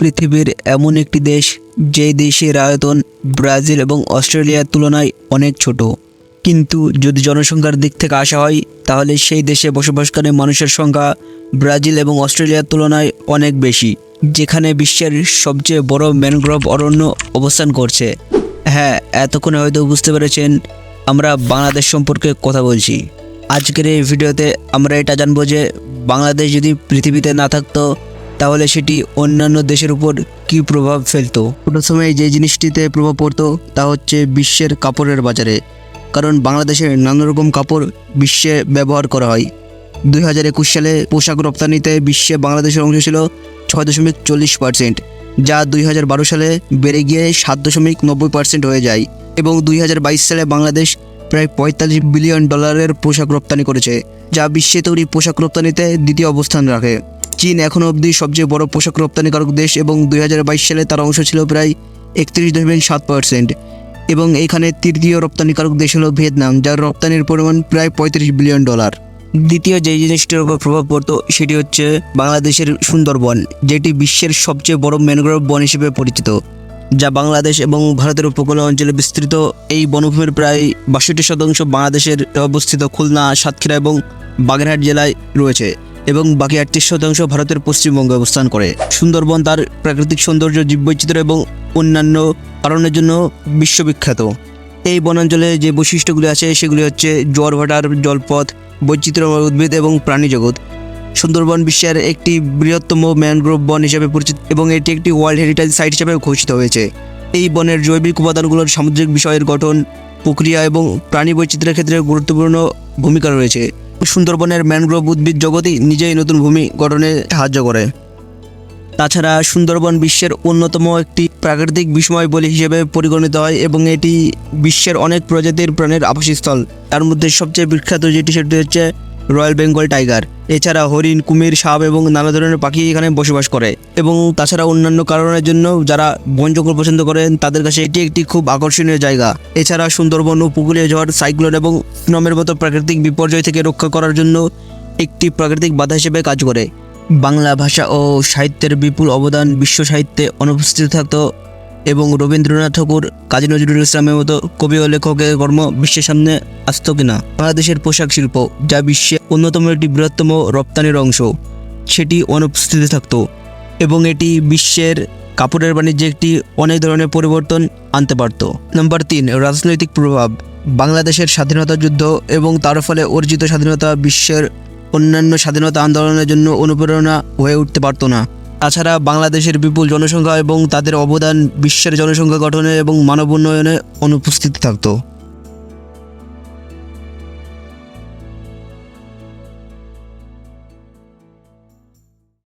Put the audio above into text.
পৃথিবীর এমন একটি দেশ যেই দেশের আয়তন ব্রাজিল এবং অস্ট্রেলিয়ার তুলনায় অনেক ছোট। কিন্তু যদি জনসংখ্যার দিক থেকে আসা হয়, তাহলে সেই দেশে বসবাসকারী মানুষের সংখ্যা ব্রাজিল এবং অস্ট্রেলিয়ার তুলনায় অনেক বেশি, যেখানে বিশ্বের সবচেয়ে বড় ম্যানগ্রোভ অরণ্য অবস্থান করছে। হ্যাঁ এতক্ষণে হয়তো বুঝতে পেরেছেন, আমরা বাংলাদেশ সম্পর্কে কথা বলছি। আজকের এই ভিডিওতে আমরা এটা জানব যে, বাংলাদেশ যদি পৃথিবীতে না থাকতো তাহলে সেটি অন্যান্য দেশের উপর কী প্রভাব ফেলতো? প্রথমে যে জিনিসটিতে প্রভাব পড়তো তা হচ্ছে বিশ্বের কাপড়ের বাজারে। কারণ বাংলাদেশের নানা রকম কাপড় বিশ্বে ব্যবহার করা হয়। দুই হাজার একুশ সালে পোশাক রপ্তানিতে বিশ্বে বাংলাদেশের অংশ ছিল ছয় দশমিক চল্লিশ পার্সেন্ট, যা দুই হাজার বারো সালে বেড়ে গিয়ে সাত দশমিক নব্বই পার্সেন্ট হয়ে যায় এবং দুই হাজার বাইশ সালে বাংলাদেশ প্রায় পঁয়তাল্লিশ বিলিয়ন ডলারের পোশাক রপ্তানি করেছে, যা বিশ্বে তৈরি পোশাক রপ্তানিতে দ্বিতীয় অবস্থান রাখে। চীন এখনও অবধি সবচেয়ে বড় পোশাক রপ্তানিকারক দেশ এবং দুই হাজার বাইশ সালে তার অংশ ছিল প্রায় একত্রিশ দশমিক সাত পার্সেন্ট। এবং এখানে তৃতীয় রপ্তানিকারক দেশ হলো ভিয়েতনাম, যার রপ্তানির পরিমাণ প্রায় পঁয়ত্রিশ বিলিয়ন ডলার। দ্বিতীয় যে জিনিসটির উপর প্রভাব পড়তো, সেটি হচ্ছে বাংলাদেশের সুন্দরবন, যেটি বিশ্বের সবচেয়ে বড় ম্যানগ্রোভ বন হিসেবে পরিচিত, যা বাংলাদেশ এবং ভারতের উপকূল অঞ্চলে বিস্তৃত। এই বনভূমির প্রায় বাষট্টি শতাংশ বাংলাদেশের অবস্থিত খুলনা, সাতক্ষীরা এবং বাগেরহাট জেলায় রয়েছে। এবং বাকি আটত্রিশ শতাংশ ভারতের পশ্চিমবঙ্গে অবস্থান করে। সুন্দরবন তার প্রাকৃতিক সৌন্দর্য, জীববৈচিত্র্য এবং অন্যান্য কারণের জন্য বিশ্ববিখ্যাত। এই বনাঞ্চলে যে বৈশিষ্ট্যগুলি আছে, সেগুলি হচ্ছে জোয়ার ভাটার জলপথ, বৈচিত্র্যময় উদ্ভিদ এবং প্রাণী জগৎ। সুন্দরবন বিশ্বের একটি বৃহত্তম ম্যানগ্রোভ বন হিসেবে পরিচিত এবং এটি একটি ওয়ার্ল্ড হেরিটেজ সাইট হিসেবে ঘোষিত হয়েছে। এই বনের জৈবিক উপাদানগুলোর সামুদ্রিক বিষয়ের গঠন, প্রক্রিয়া এবং প্রাণী বৈচিত্র্যের ক্ষেত্রে গুরুত্বপূর্ণ ভূমিকা রয়েছে। সুন্দরবনের ম্যানগ্রোভ উদ্ভিদ জগতই নিজেই নতুন ভূমি গঠনে সাহায্য করে। তাছাড়া সুন্দরবন বিশ্বের অন্যতম একটি প্রাকৃতিক বিস্ময় বলি হিসেবে পরিগণিত হয় এবং এটি বিশ্বের অনেক প্রজাতির প্রাণীর আবাসস্থল। তার মধ্যে সবচেয়ে বিখ্যাত যেটি সেটি হচ্ছে রয়্যাল বেঙ্গল টাইগার। এছাড়া হরিণ, কুমির, সাপ এবং নানা ধরনের পাখি এখানে বসবাস করে। এবং তাছাড়া অন্যান্য কারণের জন্য যারা বন জঙ্গল পছন্দ করেন, তাদের কাছে এটি একটি খুব আকর্ষণীয় জায়গা। এছাড়া সুন্দরবন উপকূলীয় ঝড়, সাইক্লোন এবং সুনামের মতো প্রাকৃতিক বিপর্যয় থেকে রক্ষা করার জন্য একটি প্রাকৃতিক বাধা হিসেবে কাজ করে। বাংলা ভাষা ও সাহিত্যের বিপুল অবদান বিশ্ব সাহিত্যে অনুপস্থিত থাকত এবং রবীন্দ্রনাথ ঠাকুর কাজী নজরুল ইসলামের মতো কবি ও লেখকের কর্ম বিশ্বের সামনে আসত কিনা? বাংলাদেশের পোশাক শিল্প, যা বিশ্বে অন্যতম একটি বৃহত্তম রপ্তানির অংশ, সেটি অনুপস্থিত থাকত এবং এটি বিশ্বের কাপড়ের বাণিজ্যে একটি অনেক ধরনের পরিবর্তন আনতে পারত। নম্বর তিন, রাজনৈতিক প্রভাব, বাংলাদেশের স্বাধীনতা যুদ্ধ এবং তার ফলে অর্জিত স্বাধীনতা বিশ্বের অন্যান্য স্বাধীনতা আন্দোলনের জন্য অনুপ্রেরণা হয়ে উঠতে পারতো না। তাছাড়া বাংলাদেশের বিপুল জনসংখ্যা এবং তাদের অবদান বিশ্বের জনসংখ্যা গঠনে এবং মানব উন্নয়নে অনুপস্থিত থাকতো।